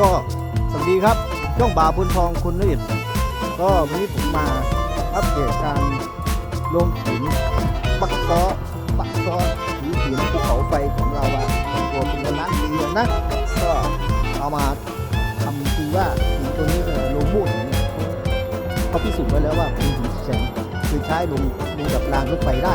ก็สวัสดีครับช่องบาบุญทองคุณละเอียดก็วันนี้ผมมาอัปเดตการลงหินปักซอปักซอหินหินภูเขาไฟของเราอะตัวเป็นล้านปีนะก็เอามาทำคือว่าหินตัวนี้เนี่ยลงมูดเนี่ยเขาพิสูจน์ไว้แล้วว่าเป็นหินแข็งคือใช้ลงลงกับรางรถไฟได้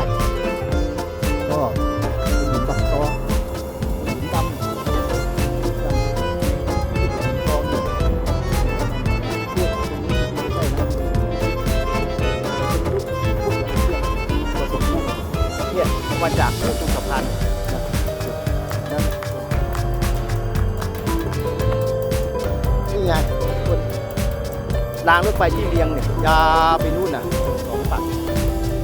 ยาวไปนู่นน่ะสองฝั่ง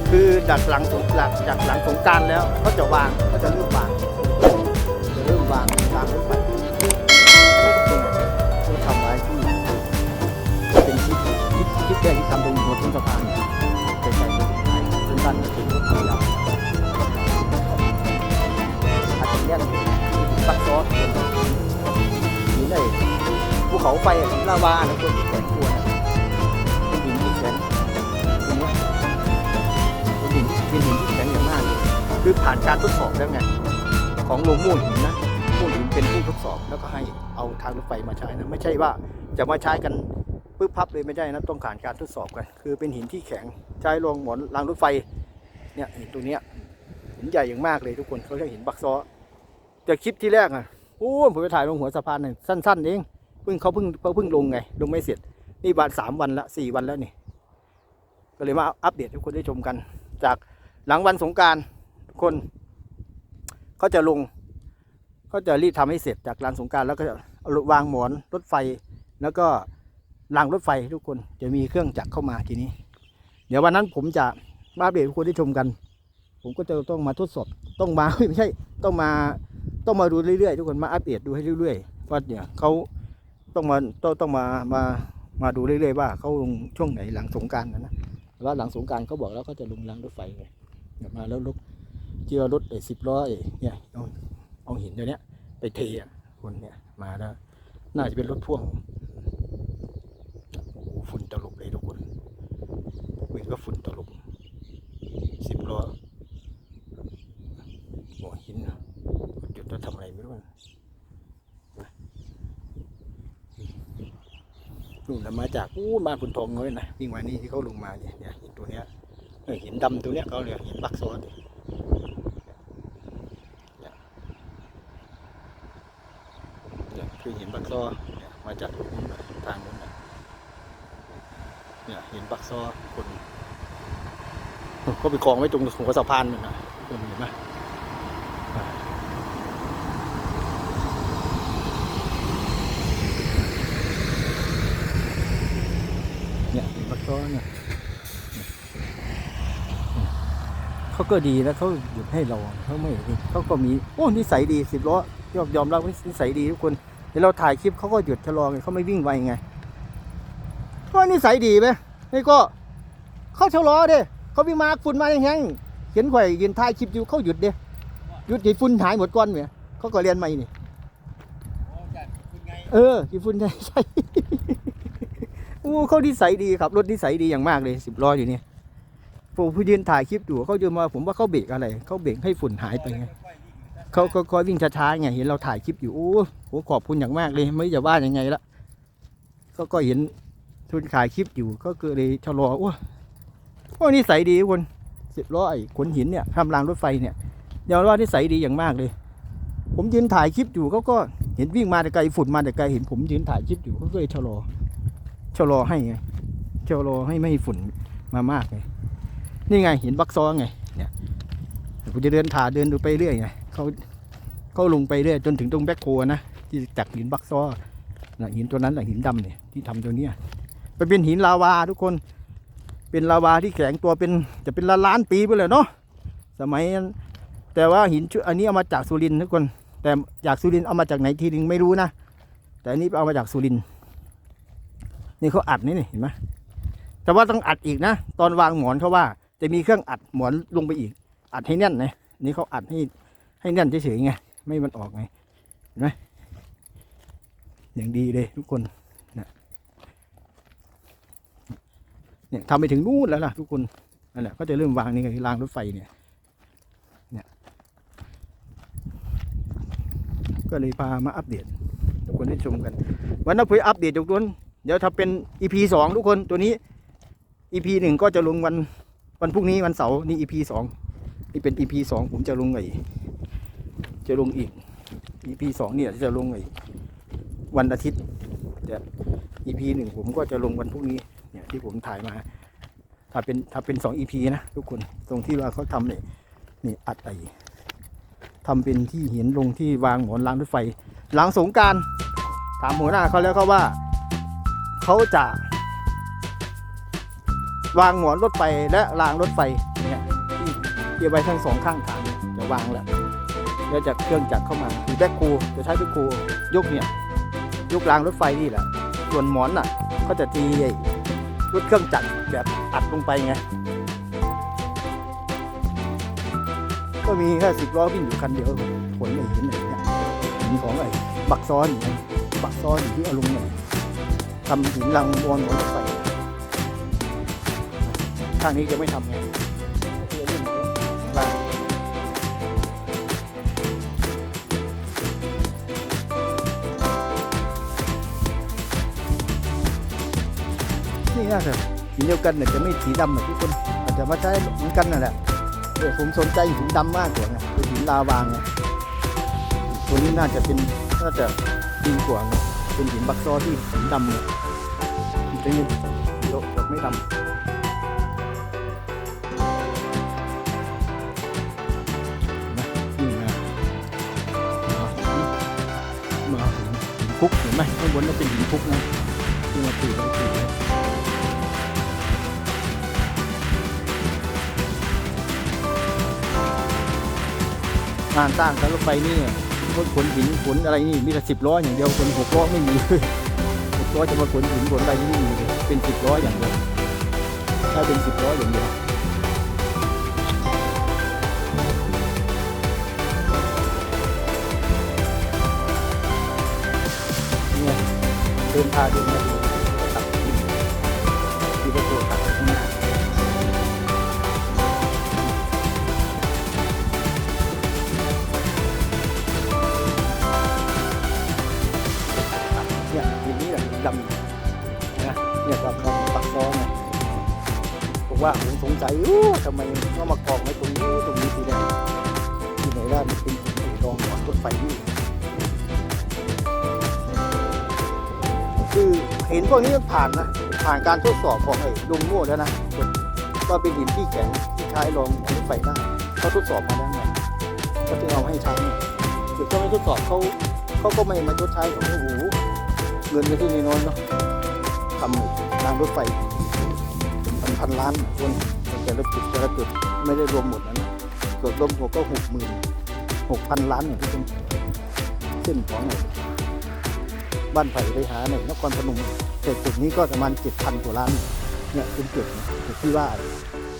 คือจากหลังสงหลังจากหลังสงการแล้วเขาจะวางเขาจะเริ่มวางจะเริ่มวางรางรถไฟที่ทำไว้ที่เป็นคลิปคลิปคลิปแรกที่ทำตรงหัวต้นสะพานไปใส่รถไฟสั้นๆเป็นรถไฟยาวอาจจะเรียกซักซอสหินไอ้ภูเขาไฟลาวานะคนแข็งกนะเป็น ผ่านการทดสอบแล้วไงของโรงมูลหินนะมูลหินเป็นผู้ทดสอบแล้วก็ให้เอาทางรถไฟมาใช้นะไม่ใช่ว่าจะมาใช้กันปึ๊บพับเลยไม่ใช่นะต้องผ่านการทดสอบกัน คือเป็นหินที่แข็งใช้ลงหมอนรางรถไฟเนี่ยหินตัวเนี้ยหินใหญ่อย่างมากเลยทุกคนเขาเรียกหินบักซอแต่คลิปที่แรกอะโอ้ผมไปถ่ายลงหัวสะพานหนึ่งสั้นๆเองเพิ่งเขาเพิ่งเขาเพิ่งลงไงลงไม่เสร็จนี่บานสามวันละสี่วันแล้วนี่ก็เลยมาอัปเดตให้ทุกคนได้ชมกัน จากหลังวันสงการ คนเขาจะลงเขาจะรีบทำให้เสร็จจากลานสงการแล้วก็เอาวางหมอนรถไฟ แล้วก็รางรถไฟทุกคนจะมีเครื่องจักรเข้ามาทีนี้ เดี๋ยววันนั้นผมจะมาเดตให้ทุกคนได้ชมกัน ผมก็จะต้องมาทดสอบต้องมาไม่ใช่ต้องมาต้องมาดูเรื่อยๆ ทุกคนมาอัปเดตดูให้เรื่อยๆว่าเนี่ยเขาต้องมาต้องต้องมามามาดูเรื่อยๆว่าเขาลงช่วงไหนหลังสงการนะนะแต่ว่าหลังสงการเขาบอกแล้วเขาจะลงรางรถไฟไงเดี๋ยวมาแล้วรถ เจียวรถไอ้สิบล้อไอ้เนี่ยเอาเอาหินตัวเนี้ย ไปเทอะคนเนี่ยมาแล้ว น่าจะเป็นรถพ่วงโอ้ฝุ่นตลบเลยทุกคนวิ่งก็ฝุ่นตลบสิบล้อหัวหินจุดจะทำอะไรไม่รู้นะนู่นนะมาจากอู้บ้านขุนทองเลยนะวิ่งมานี่ที่เขาลงมาเนี่ยเนี่ยหินตัวเนี้ยเหินดำตัวเนี้ยเขาเรียกหินบักซอนเนี่ยเนี่ยคือหินบัก ซอมาจากทางนู้นน่ะเนี่ยเหินบักซอคนเขาไปกองไว้ตรงหัวสะพานนู่นนะคนเห็นไหมเนี่ยเห็นบักซอเนี่ยเขาก็ดีแล้วเขาหยุดให้เราเขาไม่เขาก็มีโอ้นิสัยดีสิบล้อยอมยอมรับว่านิสัยดีทุกคน เดี๋ยวเราถ่ายคลิปเขาก็หยุดชะลอไงเขาไม่วิ่งไวไงก็นิสัยดีไหมนี่ก็เขาชะลอเด้เขาวิ่งมาฝุ่นมาอย่างเงี้ยเห็นข่อยยืนถ่ายคลิปอยู่เขาหยุดเด้หยุดให้ฝุ่นหายหมดก่อนเนี่ยเขาก็เรียนใหม่นี่เออที่ฝุ่นใช่ใช่โอ้เขานิสัยดีครับรถนิสัยดีอย่างมากเลยสิบล้ออยู่นี่ผมผู้ยืนถ่ายคลิปอยู่เขาจะมาผมว่าเขาเบรกอะไรเขาเบรกให้ฝุ่นหายไปไง เขาก็คอยวิ่งช้าๆไงเห็นเราถ่ายคลิปอยู่โอ้โหขอบคุณอย่างมากเลย ไม่จะว่ายังไงละก็ก็เห็นทุนถ่ายคลิปอยู่ก็คือเลยชะลอโอ้โอ้นิสัยดีทุกคนสิบล้อไอ้ขนหินเนี่ยทำรางรถไฟเนี่ยยอมรับว่านิสัยดีอย่างมากเลย ผมยืนถ่ายคลิปอยู่เขาก็เห็นวิ่งมาแต่ไกลฝุ่นมาแต่ไกลเห็นผมยืนถ่ายคลิปอยู่เขาก็เลยชะลอชะลอให้ไงชะลอให้ไม่ให้ฝุ่นมามากไงนี่ไงเห็นบักซอไงเนี่ยผมจะเดินถ่าเดินดูไปเรื่อยไง เขาเขาลงไปเรื่อยจนถึงตรงแบ็คโคนะที่จากหินบักซอนะหินตัวนั้นแหละหินดำเนี่ยที่ทำตัวเนี้ยมันเป็นหินลาวาทุกคน เป็นลาวาที่แข็งตัวเป็นจะเป็นล้านล้านปีไปเลยเนาะสมัยแต่ว่าหินชุอันนี้เอามาจากสุรินทุกคน แต่จากสุรินเอามาจากไหนทีนึงไม่รู้นะแต่อันนี้เอามาจากสุรินนี่เขาอัดนี่นี่เห็นไหมแต่ว่าต้องอัดอีกนะ ตอนวางหมอนเขาว่า จะมีเครื่องอัดหมอนลงไปอีก อัดให้แน่นนะนี่เขาอัดให้ ให้แน่นเฉยๆไง ไม่มันออกไง เห็นไหมอย่างดีเลยทุกคนนะเนี่ยทำไปถึงนู่นแล้วล่ะทุกคน นั่นแหละก็จะเริ่มวางนี่ไงรางรถไฟเนี่ย เนี่ย ก็เลยพามาอัปเดตทุกคนได้ชมกัน วันนั้นเพื่ออัปเดตทุกคนเดี๋ยวถ้าเป็น EP สองทุกคนตัวนี้ EP หนึ่งก็จะลงวันวันพรุ่งนี้วันเสาร์นี่ EP สองนี่เป็น EP สองผมจะลงไอ้ จะลงอีก EP สองเนี่ยจะลงไอ้วันอาทิตย์แต่ EP หนึ่งผมก็จะลงวันพรุ่งนี้เนี่ยที่ผมถ่ายมา ถ้าเป็นถ้าเป็นสอง EP นะทุกคนตรงที่ว่าเขาทำเนี่ยนี่อัดไอทำเป็นที่เห็นลงที่วางหมอนรางรถไฟ หลังสงการถามหัวหน้าเขาแล้วเขาว่าเขาจะวางหมอนรถไฟและรางรถไฟเนี่ยที่เกี่ยวไว้ทั้งสองข้างทางเนี่ยจะวางแล้ว แล้วจะเครื่องจักรเข้ามาคือแบ็คโคจะใช้แบ็คโคยกเนี่ยยกรางรถไฟนี่แหละ ส่วนหมอนน่ะ ก็จะตีรถเครื่องจักรแบบอัดลงไปไงก็มีแค่สิบล้อวิ่งอยู่คันเดียวผลไม่เห็นเลยเนี่ยหินของไอ้บักซ้อนเนี่ยบักซ้อนอยู่ที่อาลงเนี่ยทำหินรางบนรถไฟข้างนี้จะไม่ทำไง นี่น่าจะสีเดียวกันเนี่ยจะไม่สีดำเหมือนทุกคนอาจจะมาใช้เหมือนกันนั่นแหละแต่ผมสนใจหินดำมากกว่าไงคือหินลาวางไงตัวนี้น่าจะเป็นน่าจะดีกว่าไงเป็นหินบักซอที่หินดำเนี่ยมันจะไม่ยกยกไม่ดำนะดูไหมหินคุกเห็นไหมข้างบนนั่นเป็นหินคุกนะที่มาตี งานสร้างการรถไฟนี่รถขนหินขนอะไรนี่มีแต่สิบล้ออย่างเดียวคนหกล้อไม่มีหกล้อจะมาขนหินขนอะไรนี่ไม่มีเลยเป็นสิบล้ออย่างเดียวถ้าเป็นสิบล้ออย่างเดียวเนี่ยเดินพาเดินมา เนี่ยดำดำปักซ้อนเนี่ยบอกว่าผมสงสัยอู้ทำไมเขามากองไว้ตรงนี้ตรงนี้สีแดงที่ไหนได้มันเป็นไอ้รองหมอนรถไฟนี่คือหินพวกนี้มันผ่านนะผ่านการทดสอบของไอ้ลุงโม่แล้วนะว่าเป็นหินที่แข็งที่ใช้รองรถไฟได้เขาทดสอบมาแล้วไงก็จึงเอาให้ใช้เดี๋ยวเขาไม่ทดสอบเขาเขาก็ไม่มาทดใช้โอ้โหเงินไม่ใช่น้อยเนาะ ทำรางรถไฟพันพันล้านคนแต่ละจุดแต่ละจุดไม่ได้รวมหมดนะส่วนรวมหัวก็หกหมื่นหกพันล้านเนี่ยทุกคนเส้นของบ้านไผ่ไปหาในนครพนมแต่จุดนี้ก็ประมาณเจ็ดพันกว่าล้านเนี่ยเป็นจุดจุดที่ว่า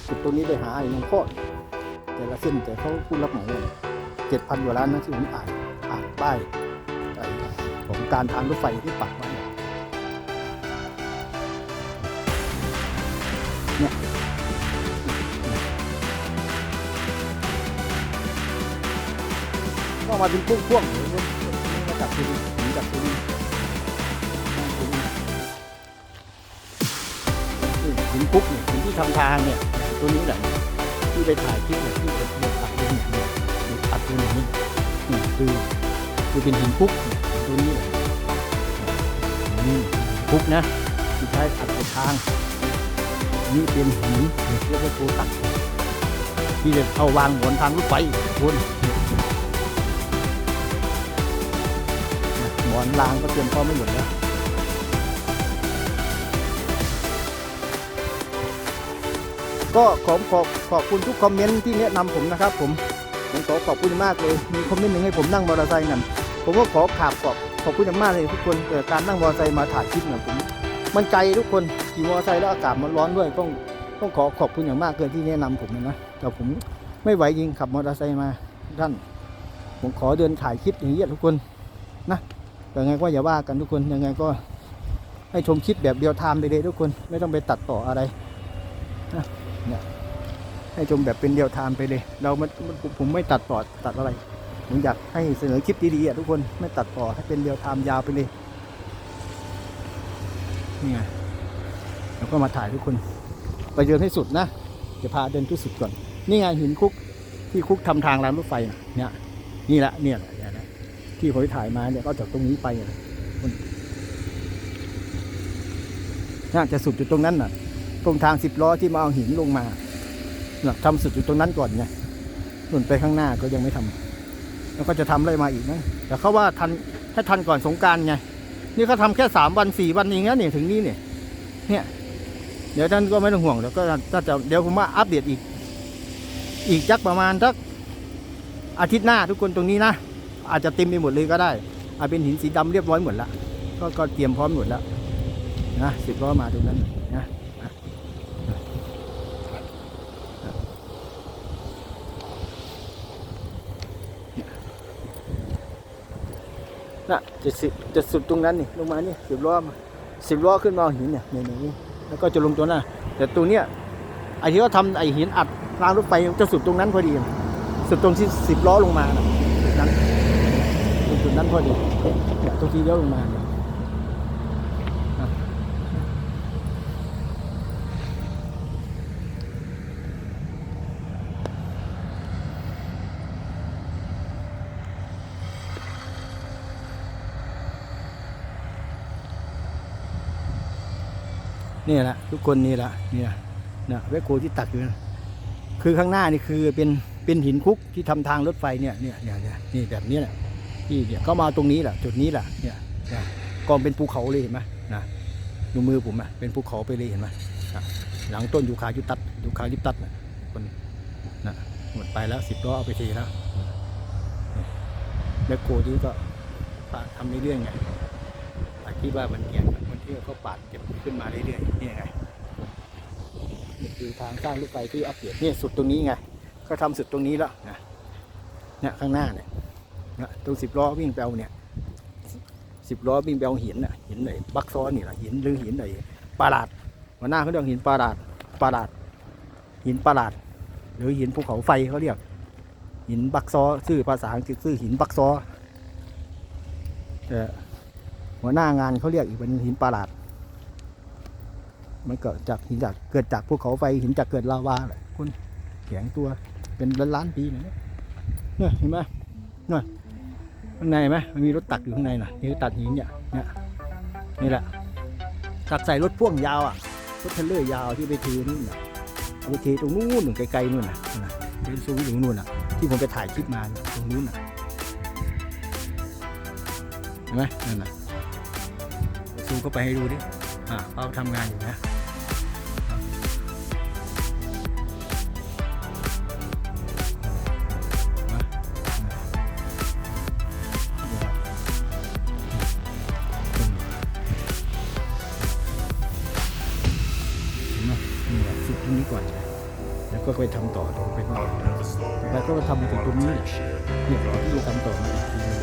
จุดตรงนี้ไปหาไอ้หลวงพ่อแต่ละเส้นแต่เขาผู้รับเหมาเจ็ดพันกว่าล้านนะที่ผมอ่านอ่านป้ายไอ้ของการทางรถไฟที่ปัก มาเป็นพ่วงๆเลยเนี่ยมาจากที่นี่จากที่นี่หินคุกเนี่ยหินที่ทำทางเนี่ยตัวนี้แหละที่ไปถ่ายคลิปเนี่ยที่ติดอัดเป็นเนี่ยหินอัดเป็นอย่างนี้นี่คือคือเป็นหินคุกเนี่ยตัวนี้แหละนี่หินคุกนะที่ใช้อัดเป็นทางนี่เป็นหินเรียกว่าโกตักที่จะเอาวางบนทางรถไฟคุณ หมอนรางก็เตรียมพร้อมไม่หมดแล้วก็ขอขอบขอบคุณทุกคอมเมนต์ที่แนะนำผมนะครับ ผมผมขอขอบคุณมากเลย มีคอมเมนต์หนึ่งให้ผมนั่งมอเตอร์ไซค์นั่นผมก็ขอขาบขอบขอบคุณมากเลยทุกคนแต่การนั่งมอเตอร์ไซค์มาถ่ายคลิปนี่ยผมมันไกลทุกคนขี่มอเตอร์ไซค์แล้วอากาศมันร้อนด้วยต้องต้องขอขอบคุณอย่างมากเลยที่แนะนำผมนะแต่ผมไม่ไหวจริงขับมอเตอร์ไซค์มาท่าน ผมขอเดินถ่ายคลิปอย่างนี้ยทุกคนนะ ยังไงก็อย่าว่ากันทุกคนยังไงก็ให้ชมคลิปแบบเดียวไทม์ไปเลยทุกคนไม่ต้องไปตัดต่ออะไรนะเนี่ยให้ชมแบบเป็นเดียวไทม์ไปเลย เรามันผมไม่ตัดต่อตัดอะไรผมอยากให้เสนอคลิปดีๆอะทุกคนไม่ตัดต่อให้เป็นเดียวไทม์ยาวไปเลยนี่ไงแล้วก็มาถ่ายทุกคนไปเดินให้สุดนะจะพาเดินที่สุดก่อน นี่ไงหินคุกที่คุกทำทางรางรถไฟเนี่ยนี่แหละเนี่ย ที่ผมถ่ายมาเนี่ยก็จากตรงนี้ไปเนี่ยน่าจะสุดอยู่ตรงนั้นน่ะ ตรงทางสิบล้อที่มาเอาหินลงมาน่ะทำสุดอยู่ตรงนั้นก่อนไงส่วนไปข้างหน้าก็ยังไม่ทำแล้วก็จะทำอะไรมาอีกนะแต่เขาว่าทันให้ทันก่อนสงการไง นี่เขาทำแค่สามวันสี่วันเองนะเนี่ยถึงนี่เนี่ย เนี่ย เดี๋ยวท่านก็ไม่ต้องห่วงเดี๋ยวก็ถ้าจะเดี๋ยวผมมาอัปเดตอีก อีกจักประมาณสักอาทิตย์หน้าทุกคนตรงนี้นะ อาจจะเต็มไปหมดเลยก็ได้ อาจเป็นหินสีดำเรียบร้อยหมดละก็ก็เตรียมพร้อมหมดแล้วนะสิบล้อมาตรงนั้นนะนะนะจะสิจะสุดตรงนั้นนี่ลงมานี่สิบล้อมาสิบล้อขึ้นมาหินเนี่ยเนี่ยนี่แล้วก็จะลงตัวหน้าแต่ตรงเนี้ยไอ้ที่เขาทำไอ้หินอัดรางรถไฟจะสุดตรงนั้นพอดี สุดตรงที่สิบล้อลงมานะ จุดนั้นพอดีเนี่ยตรงที่เลี้ยวลงมาเนี่ยนี่แหละทุกคนนี่แหละเนี่ยนะเวโกที่ตักอยู่นะคือข้างหน้านี่คือเป็นเป็นหินคุกที่ทำทางรถไฟเนี่ยเนี่ยเนี่ยเนี่ยนี่แบบนี้แหละ ที่เนี่ยก็มาตรงนี้แหละจุดนี้แหละเนี่ยเนี่ยกองเป็นภูเขาเลยเห็นไหมนะดูมือผมอะเป็นภูเขาไปเลยเห็นไหมนะหลังต้นยูคายุตัดยูคายุตัดนะคนนะหมดไปแล้วสิบล้อเอาไปทีแล้วแมคโครที่ก็ปาดทำเรื่อยๆไงปาดที่ว่ามันเกียนคนที่เขาปาดเก็บขึ้นมาเรื่อยๆนี่ไงนี่คือทางสร้างรถไฟที่อัปเดตเนี่ยสุดตรงนี้ไงเขาทำสุดตรงนี้แล้วนะเนี่ยข้างหน้าเนี่ย นะตรงสิบล้อวิ่งไปเอาเนี่ยสิบล้อวิ่งไปเอาหินน่ะหินไหนบักซ้อนนี่แหละหินหรือหินไหนปาลาดหัวหน้าเขาเรียกหินปาลาดปาลาด หินปาลาด หรือหินภูเขาไฟเขาเรียก หินบักซอชื่อภาษาอังกฤษชื่อหินบักซอหัวหน้างานเขาเรียกอีกเป็นหินปาลาด มันเกิดจากหินจากเกิดจากภูเขาไฟหินจากเกิดลาวาแหละคุณแข็งตัวเป็นล้านล้านปีเนี่ยเนี่ยเห็นไหมเนี่ย ข้างในไหมมันมีรถตักอยู่ข้างในน่ะนี่ตัดหินเนี่ยเนี่ยนี่แหละตักใส่รถพ่วงยาวอะรถเทรลเลอร์ยาวที่ไปถือนู่นน่ะเอาไปเทตรงนู้นหนึ่งไกลๆนู่นน่ะนั่นน่ะเป็นซูอยู่นู่นน่ะ ที่ผมไปถ่ายคลิปมาตรงนู้นน่ะเห็นไหมนั่นน่ะซูเข้าไปให้ดูดิอ่าเขาทำงานอยู่นะ ตรงนี้ก่อนแล้วก็ไปทำต่อตรงไปนอกแล้วก็ทำถึงตรงนี้แหละเนี่ยรอที่จะทำต่อมาอีกทีนึง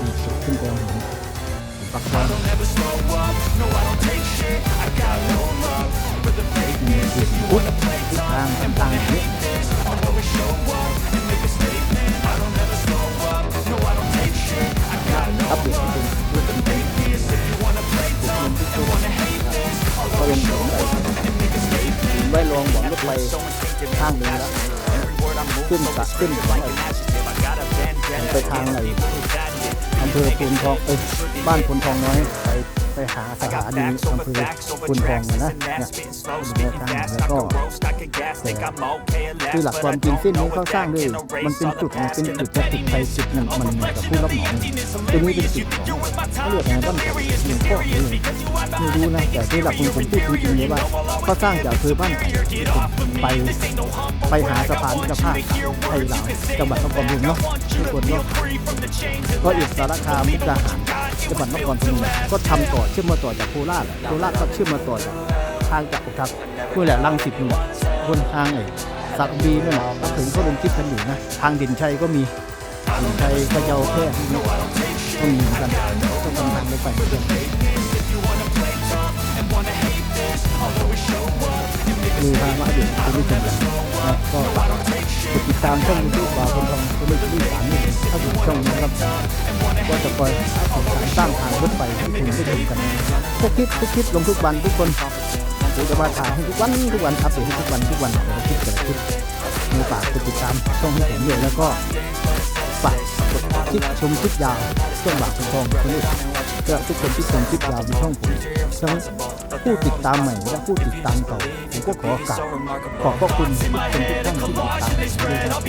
อีกสุดขึ้นกองหินปักวางนี่คือพุทธทิศทางต่างๆนี้อัปเดตเป็นรูปเป็นเป็น ของได้ลองหวังรถไปข้างหนึ่งแล้วขึ้นตักขึ้นองไปไปทางไหนอำเภอพูนทองเอ้ยบ้านพูนทองน้อยไป หาสถานีอำเภอพูนทองนะนะเนี่ยเป็นทางแล้วก็คือหลักความจริงเส้นนี้เขาสร้างด้วยมันเป็นจุดมันเป็นจุดจะจุดไฟจุดหนึ่งมันเหมือนกับผู้รับเหมาตรงนี้เป็นจุดของเขาเรียกไงบ้านหนึ่งข้อเลยไม่รู้นะแต่ที่หลักผมผมพูดจริงๆเลยว่าเขาสร้างจากอำเภอบ้านไผ่ไปไปหาสะพานมิตรภาพไทยลาวจังหวัดนครพนมเนาะทุกคนเนาะก็อีกสารคามมุกดาหารจังหวัดนครพนมก็ทำต่อเชื่อมมาต่อจากโคราชโคราชก็เชื่อมมาต่อจากทางจากอุทักนู่นแหละลังสิตนู่นแหละบนทางไอ้สักบีนั่นแหละถึงก็ลงคลิปกันอยู่นะ ทางด่นชัยก็มีถึงไทยพระเจ้าแพร่ที่นี่ต้องหนีกันต้องทำทางรถไฟเพื่อนมีทางมาอยู่คุณผู้ชมกันนะก็ฝากกด ตามช่องยูทูบบาคนทองก็ไม่ที่สามนี่ถ้าอยู่ช่องนะครับก็จะคอยการสร้างทางรถไฟให้คุณได้ชมกันทุกคลิปทุกคลิปลงทุกวันทุกคนเดี๋ยวจะมาถ่ายให้ทุกวันทุกวันอัปเดตให้ทุกวันทุกวันแต่ละคลิปแต่ละคลิปมีฝากกดติดตามช่องให้ผมด้วยแล้วก็ฝากกดคลิปชมคลิปยาวช่วงบ่าวทองคนนี้ก็ทุกคนที่ชมคลิปยาวในช่องผมทั้ง ผู้ติดตามใหม่และผู้ติดตามเก่าผมก็ขอกราบขอบพระคุณทุกคนทุกท่านที่ติดตามด้วยครับ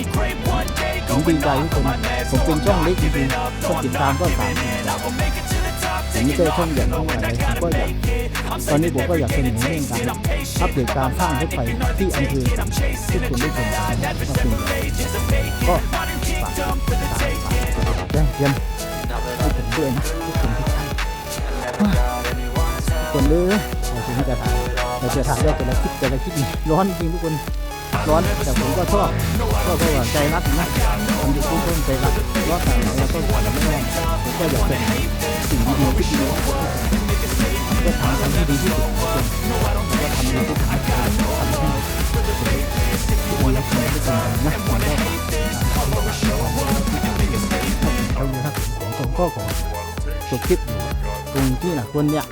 ผมดีใจที่คนผมเป็นช่องเล็กจริงๆคนติดตามก็สามผมไม่ใช่ช่องใหญ่ช่องอะไรผมก็อยากตอนนี้ผมก็อยากเสนอเรื่องการอัปเดตการสร้างรถไฟที่อำเภอทุกคนได้ชมกันว่าเป็นยังไงก็ฝากติดตามฝากแจ้งเตือนให้ผมด้วยนะ คนเลยเราถึงจะถ่ายเราจะถ่ายได้แต่ละคลิปแต่ละคลิปนี่ร้อนจริงทุกคนร้อนแต่ผมก็ชอบก็เพราะว่าใจรักนะทำยูทูบเพื่อใจรักร้อนแต่เราก็ไม่ร้อนผมก็อยากเป็นสิ่งดีๆที่ดีก็ทำทำที่ดีที่สุดทุกคนก็ทำในทุกทางทำให้ทุกคนรักกันทุกคนนะผมก็เอาอยู่ครับผมก็ขอจบคลิปอยู่ตรงที่นะคนเนี่ย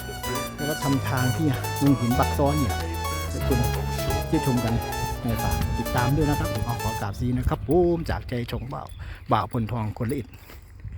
ทำทางที่ลุงหินปักซ้อนเนี่ยทุกคนที่ชมกันในฝากติดตามด้วยนะครับผมเอาขอกราบซีนะครับผมจากใจชงบ่าวบ่าวพลทองคนละอิด